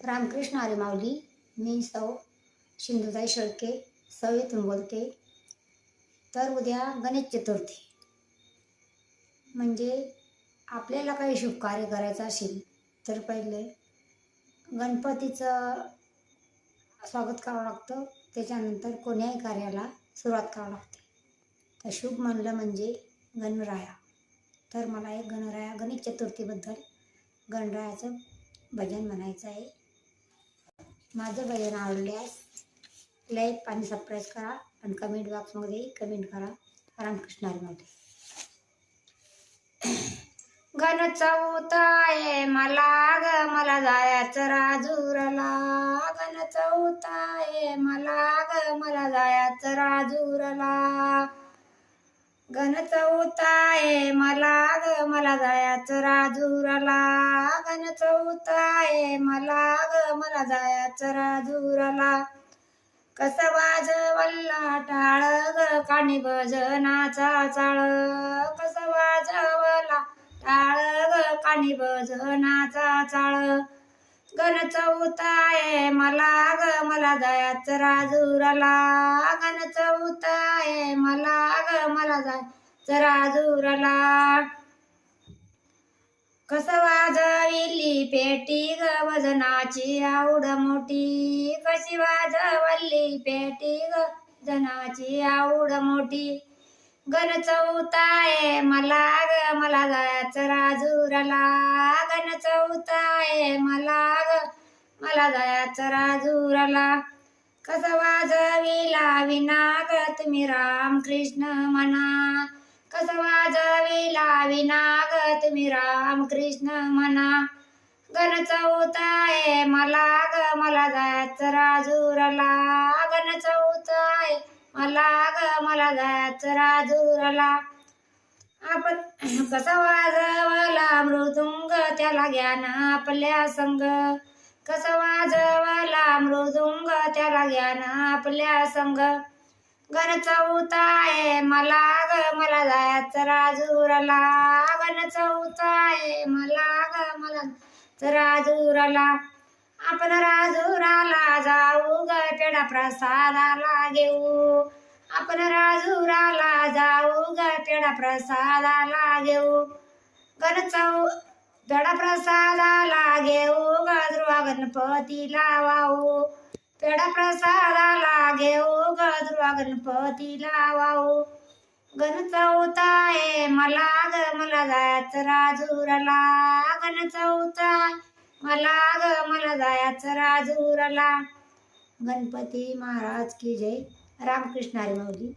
रामकृष्ण आरे माऊली मी सौ सिंधुताई शेळके सौ येथून बोलते. तर उद्या गणेश चतुर्थी. म्हणजे आपल्याला काही शुभ कार्य करायचं असेल तर पहिले गणपतीचं स्वागत करावं लागतं. त्याच्यानंतर कोण्याही कार्याला सुरुवात करावं लागते. तर शुभ म्हणलं म्हणजे गणराया. तर मला एक गणराया गणेश चतुर्थीबद्दल गणरायाचं भजन म्हणायचं आहे. माझं भजन आवडल्यास लाईक आणि सबस्क्राईब करा. आणि कमेंट बॉक्समध्येही कमेंट करा. रामकृष्ण हरिमध्ये गण चौताये मला ग मला जायाचं राजूरला. घन चौताय मला ग मला जायाचं राजूरला. गगन चौताये मला ग मला जायचं राजूरला गगन चौताये मला ग मला जायचं राजूरला कस वाजवल्ला टाळ ग काणी भजनाचा चाळ. कस वाजवला टाळ ग काणी भजनाचा चाळ. गण चौताये मला ग मला जायचं राजूरला गण चौताये मला ग मला जरा राजूरला कस वाजविली पेटी ग वजनाची? आवड मोठी. कशी वाजवली पेटी ग वजनाची? आवड मोठी. गण चौताये मला ग मला जायचं राजूरला गण चौताये मला ग मला जायचं राजूरला कस वाजविला विनाग तुम्ही राम कृष्ण म्हणा. कस वाजविला विनाग तुम्ही राम कृष्ण म्हणा. गण आहे मला ग मला जायचं राजूरला गण चौथाय मला ग मला जायचं राजूरला आपण कसा वाजवला मृदुंग? त्याला ज्ञान आपल्या संग. कसा वाजवला मृदुंग? त्याला ज्ञान आपल्या संग गण चौताये मला ग मला जायचं राजूरला. गण चौताये मला ग मला राजूरला. आपण राजूराला जाऊ ग पेढा प्रसादाला घेऊ. आपण राजूराला जाऊ ग पेढा प्रसादाला घेऊ. गण चौ पेढा प्रसादाला घेऊ ग गणपतीला वाहू पेढा प्रसादाला घेऊ ग गणपती गणपतीला वाहू गण आहे मला ग मला जायचं राजूरला गण चौथा मला ग मला जायचं राजूरला. गणपती महाराज की जय. रामकृष्ण हरी